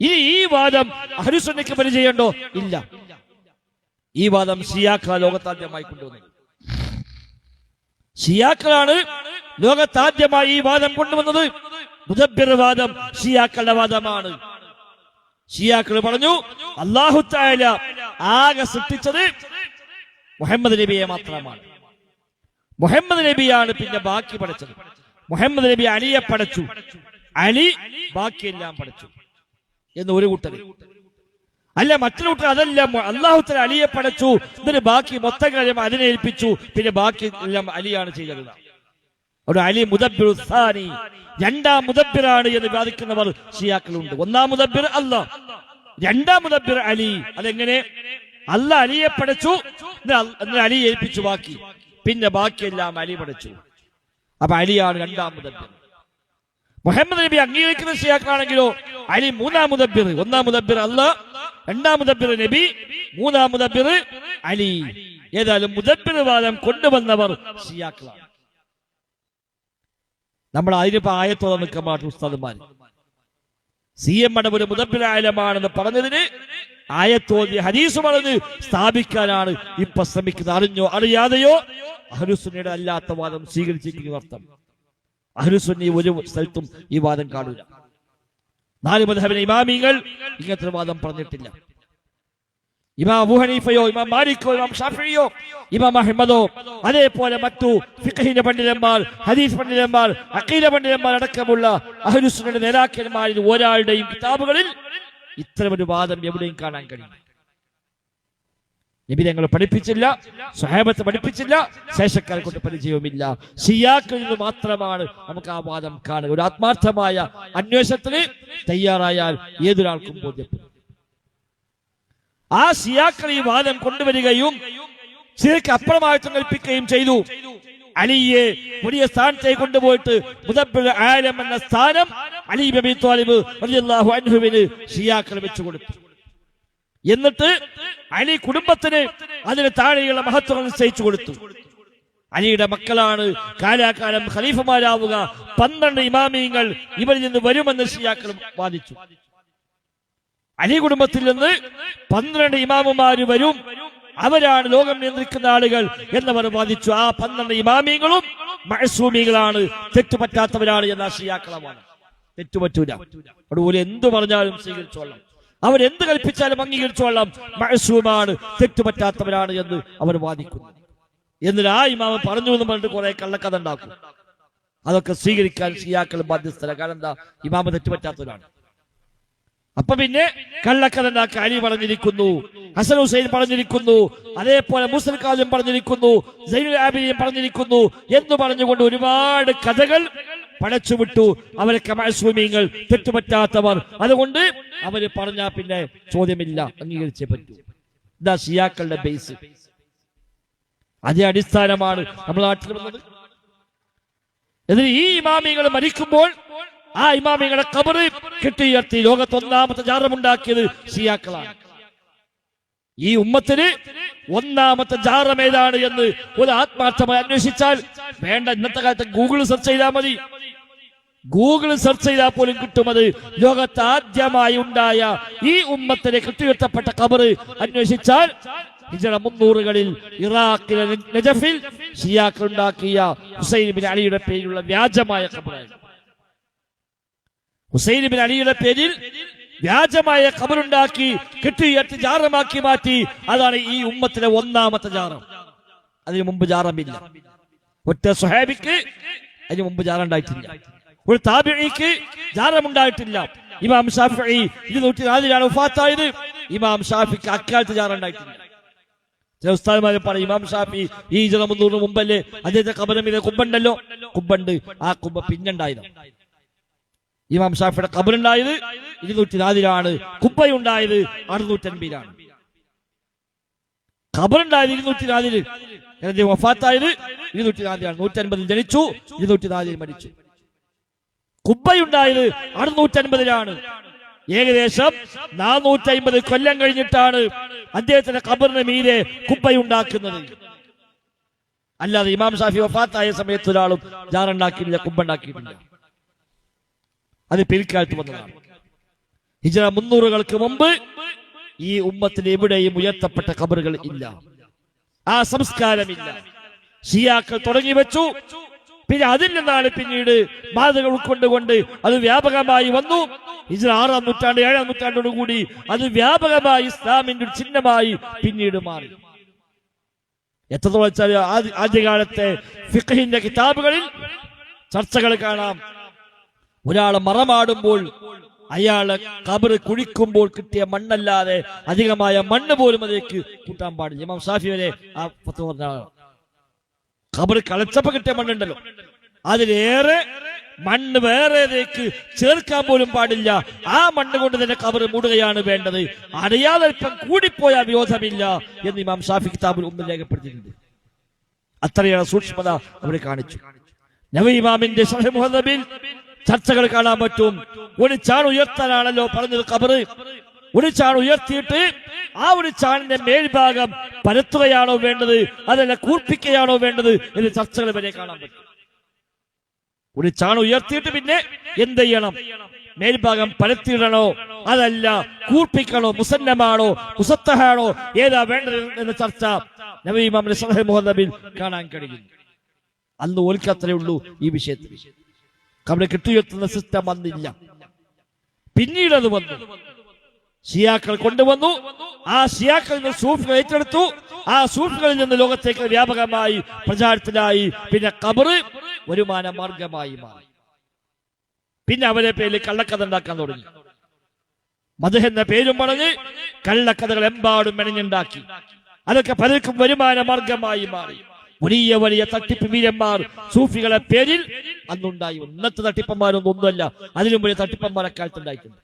ഇനി ഈ വാദം അഹരുസുന്നയ്ക്ക് പരിചയമുണ്ടോ? ഇല്ല. ഈ വാദം ഷിയാക്കള ലോകത്താദ്യമായി കൊണ്ടുവന്നത്. ഷിയാക്കളാണ് ലോകത്താദ്യമായി ഈ വാദം കൊണ്ടുവന്നത്. മുദബ്ബിർ വാദം ഷിയാക്കളുടെ വാദമാണ്. ഷിയാക്കൾ പറഞ്ഞു അള്ളാഹു താല ആകെ സൃഷ്ടിച്ചത് മുഹമ്മദ് നബിയെ മാത്രമാണ്. മുഹമ്മദ് നബിയാണ് പിന്നെ ബാക്കി പഠിച്ചത്. മുഹമ്മദ് നബി അലിയെ പഠിച്ചു. അലി ബാക്കിയെല്ലാം പഠിച്ചു. എന്ന് ഒരു കൂട്ടർ. അല്ല മറ്റൊരു കൂട്ടർ അതല്ല അള്ളാഹുത്തല അലിയെ പടച്ചു എന്നിട്ട് ബാക്കി മൊത്തം കാര്യം അതിനെ ഏൽപ്പിച്ചു പിന്നെ ബാക്കി എല്ലാം അലിയാണ് ചെയ്തത്. അവിടെ അലി മുദബിർ സാനി. രണ്ടാം മുദബിറാണ് എന്ന് വാദിക്കുന്നവർ ഷിയാക്കളുണ്ട് ഒന്നാം മുദബിർ അല്ല. രണ്ടാം മുദബിർ അലി. അതെങ്ങനെ? അല്ല അലിയെ പടച്ചു അലി ഏൽപ്പിച്ചു ബാക്കി. പിന്നെ ബാക്കിയെല്ലാം അലി പടച്ചു. അപ്പൊ അലിയാണ് രണ്ടാം മുദബിർ മുഹമ്മദ് നബി അംഗീകരിക്കുന്ന ഷിയാക്കളാണെങ്കിലോ അലി മൂന്നാം മുദബിർ ഒന്നാം മുദബിർ അല്ല രണ്ടാം മുദബിർ നബി മൂന്നാം മുദബിർ അലി. ഏതായാലും മുദബിർ വാദം കൊണ്ടുവന്നവർ ഷിയാക്കളാണ്. നമ്മൾ അതിനിപ്പോ ആയത്തോടെ നിൽക്കാൻ പാട്ട് ഉസ്താദുമാർ സി എം മടം ഒരു മുദബിരായാലമാണെന്ന് പറഞ്ഞതിന് ആയത്തോതി ഹരീസ് പറഞ്ഞ് സ്ഥാപിക്കാനാണ് ഇപ്പൊ ശ്രമിക്കുന്നത്. അറിഞ്ഞോ അറിയാതെയോ? അഹരുസുന്നയുടെ അല്ലാത്ത വാദം സ്വീകരിച്ചിരിക്കുന്ന അർത്ഥം അഹരുസുന്നി ഒരു സ്ഥലത്തും ഈ വാദം കാണൂല. നാല് മധബിലെ ഇമാമിങ്ങൾ ഇങ്ങനത്തെ വാദം പറഞ്ഞിട്ടില്ല. ഇമാം അബൂ ഹനീഫയോ ഇമാം മാലിക്കോ ഇമാം ഷാഫിയോ ഇമാം അഹമ്മദോ അതേപോലെ മറ്റു ഫിഖഹിന്റെ പണ്ഡിതന്മാർ ഹദീസ് പണ്ഡിതന്മാർ അഖീല പണ്ഡിതന്മാർ അടക്കമുള്ള അഹ്ലുസുന്നയുടെ നേതാക്കന്മാരിൽ ഒരാളുടെയും കിതാബുകളിൽ ഇത്തരമൊരു വാദം എവിടെയും കാണാൻ കഴിയും നബി പഠിപ്പിച്ചില്ല സ്വഹേബത്ത് പഠിപ്പിച്ചില്ല ശേഷക്കാരെ കൊണ്ട് പരിചയവുമില്ല. ഷിയാക്കളിൽ നിന്ന് മാത്രമാണ് നമുക്ക് ആ വാദം കാണുക ഒരു ആത്മാർത്ഥമായ അന്വേഷണത്തിന് തയ്യാറായാൽ ഏതൊരാൾക്കും ബോധ്യപ്പെടും. ആ ഷിയാക്കൾ ഈ വാദം കൊണ്ടുവരികയും ശരിക്ക് അപ്രമായിട്ട് കൽപ്പിക്കുകയും ചെയ്തു. അലിയെ പുതിയ സ്ഥാനത്തേക്ക് കൊണ്ടുപോയിട്ട് മുതബിൾ ആലം എന്ന സ്ഥാനം അലി ബബി താലിബ് അലിയാഹു അൻഹുവിന് ഷിയാക്കൾ വെച്ചു കൊടുത്തു എന്നിട്ട് അലി കുടുംബത്തിന് അതിന് താഴെയുള്ള മഹത്വം നിശ്ചയിച്ചു കൊടുത്തു. അലിയുടെ മക്കളാണ് കാലാകാലം ഖലീഫമാരാവുക. പന്ത്രണ്ട് ഇമാമിയങ്ങൾ ഇവരിൽ നിന്ന് വരുമെന്ന് ഷിയാക്കൾ വാദിച്ചു. അലി കുടുംബത്തിൽ നിന്ന് പന്ത്രണ്ട് ഇമാമുമാര് വരും. അവരാണ് ലോകം നിയന്ത്രിക്കുന്ന ആളുകൾ എന്നവർ വാദിച്ചു. ആ പന്ത്രണ്ട് ഇമാമിയങ്ങളും മഴസൂമികളാണ് തെറ്റുപറ്റാത്തവരാണ് എന്ന ഷിയാക്കളമാണ് തെറ്റുപറ്റൂല. അതുപോലെ എന്തു പറഞ്ഞാലും സ്വീകരിച്ചോളാം. അവരെന്ത് കൽപ്പിച്ചാലും അംഗീകരിച്ചോളാം മഴസൂമാണ് തെറ്റുപറ്റാത്തവരാണ് എന്ന് അവർ വാദിക്കുന്നു. എന്നിട്ട് ആ ഇമാമ പറഞ്ഞു എന്ന് പറഞ്ഞിട്ട് കുറെ കള്ളക്കഥ ഉണ്ടാക്കും. അതൊക്കെ സ്വീകരിക്കാൻ ഷിയാക്കൾ ബാധ്യസ്ഥര. കാരണം എന്താ? ഇമാമ തെറ്റുപറ്റാത്തവരാണ്. അപ്പൊ പിന്നെ കള്ളക്കഥണ്ടാക്കി അലി പറഞ്ഞിരിക്കുന്നു ഹസൻ ഹുസൈൻ പറഞ്ഞിരിക്കുന്നു അതേപോലെ മുസ്ലിം കാജും പറഞ്ഞിരിക്കുന്നു പറഞ്ഞിരിക്കുന്നു എന്ന് പറഞ്ഞുകൊണ്ട് ഒരുപാട് കഥകൾ പടച്ചുവിട്ടു. അവരൊക്കെ മാസൂമിയങ്ങൾ തെറ്റുപറ്റാത്തവർ. അതുകൊണ്ട് അവർ പറഞ്ഞാ പിന്നെ ചോദ്യമില്ല അംഗീകരിച്ചേ പറ്റൂ. ഇതാ ഷിയാക്കളുടെ ബേസ് അതേ അടിസ്ഥാനമാണ് നമ്മൾ നാട്ടിൽ വന്നത്. എന്നിട്ട് ഈ ഇമാമികൾ മരിക്കുമ്പോൾ ആ ഇമാമിങ്ങളെ കബറ് കെട്ടിയുയർത്തി. ലോകത്തൊന്നാമത്തെ ജാറമുണ്ടാക്കിയത് ഷിയാക്കളാണ്. ഈ ഉമ്മത്തിന് ഒന്നാമത്തെ ജാറം ഏതാണ് എന്ന് ഒരു ആത്മാർത്ഥമായി അന്വേഷിച്ചാൽ വേണ്ട. ഇന്നത്തെ കാലത്ത് ഗൂഗിൾ സെർച്ച് ചെയ്താൽ മതി. ഗൂഗിൾ സെർച്ച് ചെയ്താൽ പോലും കിട്ടും അത്. ലോകത്ത് ആദ്യമായി ഉണ്ടായ ഈ ഉമ്മത്തിനെ കെട്ടിയുയർത്തപ്പെട്ട കബറ് അന്വേഷിച്ചാൽ ഹിജറ മുന്നൂറുകളിൽ ഇറാഖിലെ നജഫിൽ ഷിയാക്കൾ ഉണ്ടാക്കിയ ഹുസൈൻ അലിയുടെ പേരിലുള്ള വ്യാജമായ കബറായിരുന്നു ഹുസൈൻ അലിയുടെ പേരിൽ വ്യാജമായ ഖബറുണ്ടാക്കി കെട്ടിയിട്ട് ജാറമാക്കി മാറ്റി. അതാണ് ഈ ഉമ്മത്തിലെ ഒന്നാമത്തെ ജാറം. അതിനു മുമ്പ് ജാറമില്ല. ഒറ്റ സുഹാബിക്ക് അതിനു മുമ്പ് ജാറുണ്ടായിട്ടില്ല ഒരു താബിഴിക്ക് ജാറമുണ്ടായിട്ടില്ല. ഇമാം ഷാഫി ഇരുന്നൂറ്റി നാലിലാണ് ഉഫാത്തായത് ഇമാം ഷാഫിക്ക് അക്കാലത്ത് ജാറുണ്ടായിട്ടില്ല ചില ഉസ്താദ്മാരെ പറയും ഇമാം ഷാഫി ഈ ജന മുന്നൂറിന് മുമ്പല്ലേ? അദ്ദേഹത്തെ കബറമിലെ കുമ്പുണ്ടല്ലോ? കുമ്പുണ്ട്. ആ കുമ്പ പിന്നുണ്ടായിരുന്നു ഇമാം ഷാഫിയുടെ കബറുണ്ടായത് ഇരുന്നൂറ്റി നാലിലാണ് കുബ്ബയുണ്ടായത് അറുന്നൂറ്റി അൻപതിലാണ് ഖബറുണ്ടായത് ഇരുന്നൂറ്റി നാലിൽ അദ്ദേഹം വഫാത്തായത് ഇരുന്നൂറ്റി നാലിലാണ് നൂറ്റി അൻപതിൽ ജനിച്ചു ഇരുന്നൂറ്റി നാലിൽ മരിച്ചു. കുബ്ബയുണ്ടായത് അറുന്നൂറ്റി അൻപതിലാണ് ഏകദേശം നാനൂറ്റി അമ്പത് കൊല്ലം കഴിഞ്ഞിട്ടാണ് അദ്ദേഹത്തിന്റെ ഖബറിന് മീതെ കുബ്ബയുണ്ടാക്കുന്നത് അല്ലാതെ ഇമാം ഷാഫി വഫാത്തായ സമയത്ത് ഒരാളും ജാറുണ്ടാക്കിയില്ല കുബ്ബുണ്ടാക്കിയിട്ടില്ല അത് പിൽക്കാലത്ത് വന്നതാണ്. ഹിജറ മുന്നൂറുകൾക്ക് മുമ്പ് ഈ ഉമ്മത്തിന് എവിടെയും ഉയർത്തപ്പെട്ട കബറുകൾ ഇല്ല. ആ സംസ്കാരമില്ല. ഷിയാക്കൾ തുടങ്ങി വെച്ചു. പിന്നെ അതിൽ നിന്നാണ് പിന്നീട് മാതൃകൾ ഉൾക്കൊണ്ടുകൊണ്ട് അത് വ്യാപകമായി വന്നു. ഹിജറ ആറാം നൂറ്റാണ്ട് ഏഴാം നൂറ്റാണ്ടോടുകൂടി അത് വ്യാപകമായി ഇസ്ലാമിന്റെ ഒരു ചിഹ്നമായി പിന്നീട് മാറി. എത്രത്തോളം വെച്ചാൽ ആദ്യ- ആദ്യകാലത്തെ ഫിഖഹിന്റെ കിതാബുകളിൽ ചർച്ചകൾ കാണാം. ഒരാൾ മറമാടുമ്പോൾ അയാളെ കബറ് കുഴിക്കുമ്പോൾ കിട്ടിയ മണ്ണല്ലാതെ അധികമായ മണ്ണ് പോലും അതിലേക്ക് കൂട്ടാൻ പാടില്ല. ഇമാം ഷാഫി വരെ ആ പത്ത് പറഞ്ഞ കബറ് കളച്ചപ്പോ കിട്ടിയ മണ്ണുണ്ടല്ലോ. അതിലേറെ മണ്ണ് വേറേതേക്ക് ചേർക്കാൻ പോലും പാടില്ല. ആ മണ്ണ് കൊണ്ട് തന്നെ കബറ് മൂടുകയാണ് വേണ്ടത്. അറിയാതെ അല്പം കൂടിപ്പോയാൽ വിരോധമില്ല എന്ന് ഇമാം ഷാഫി കിതാബിൽ ഒന്നും രേഖപ്പെടുത്തിയിട്ടുണ്ട്. അത്രയേറെ സൂക്ഷ്മത അവിടെ കാണിച്ചു. നബി ഇമാമിന്റെ ചർച്ചകൾ കാണാൻ പറ്റും. ഒരു ചാൺ ഉയർത്താനാണല്ലോ പറഞ്ഞത് കബറ് ഒരു ചാൺ ഉയർത്തിയിട്ട് ആ ഒരു ചാണിന്റെ മേൽഭാഗം പരത്തുകയാണോ വേണ്ടത്? അതല്ല കൂർപ്പിക്കുകയാണോ വേണ്ടത് എന്ന് ചർച്ചകൾ വരെ കാണാൻ പറ്റും. ഒരു ചാൺ ഉയർത്തിയിട്ട് പിന്നെ എന്ത് ചെയ്യണം? മേൽഭാഗം പരത്തിയിടണോ? അതല്ല കൂർപ്പിക്കണോ? മുസന്നമാണോ? മുസത്തഹാണോ? ഏതാ വേണ്ടത് എന്ന ചർച്ച നബി ഇമാമിന്റെ മുഹമ്മദ് മുഹദ്ദബിൽ കാണാൻ കഴിയും. അന്ന് ഓൽക്കത്രേ ഉള്ളൂ ഈ വിഷയത്തിൽ. കബറ് കെട്ടിയുയർത്തുന്ന സിസ്റ്റം വന്നില്ല പിന്നീട് അത് വന്നു. ഷിയാക്കൾ കൊണ്ടുവന്നു. ആ ഷിയാക്കളിൽ നിന്ന് സൂഫികൾ ഏറ്റെടുത്തു. ആ സൂഫികളിൽ നിന്ന് ലോകത്തേക്ക് വ്യാപകമായി പ്രചാരത്തിലായി. പിന്നെ കബറ് വരുമാന മാർഗമായി മാറി. പിന്നെ അവരെ പേരിൽ കള്ളക്കഥ ഉണ്ടാക്കാൻ തുടങ്ങി. മധു എന്ന പേരും പറഞ്ഞ് കള്ളക്കഥകൾ എമ്പാടും മെനഞ്ഞുണ്ടാക്കി. അതൊക്കെ പലർക്കും വരുമാന മാർഗമായി മാറി. വലിയ വലിയ തട്ടിപ്പ് വീരന്മാർ സൂഫികളെ പേരിൽ അന്നുണ്ടായി. ഇന്നത്തെ തട്ടിപ്പന്മാരൊന്നും ഒന്നുമല്ല അതിലും വലിയ തട്ടിപ്പന്മാരെ കാലത്തുണ്ടായിട്ടുണ്ട്.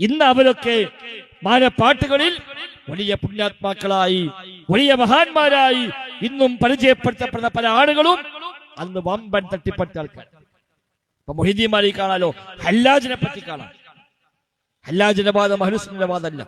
ഇന്ന് അവരൊക്കെ മാനപ്പാട്ടുകളിൽ വലിയ പുണ്യാത്മാക്കളായി വലിയ മഹാന്മാരായി ഇന്നും പരിചയപ്പെടുത്തപ്പെടുന്ന പല ആളുകളും അന്ന് വമ്പൻ തട്ടിപ്പറ്റ ആൾക്കാർ ഇപ്പൊ മൊഹിദ്ദീന്മാരെ കാണാലോ? ഹല്ലാജിനെ പറ്റി കാണാം. ഹല്ലാജിന്റെ വാദം അഹ്ലുസുന്നയുടെ വാദമല്ല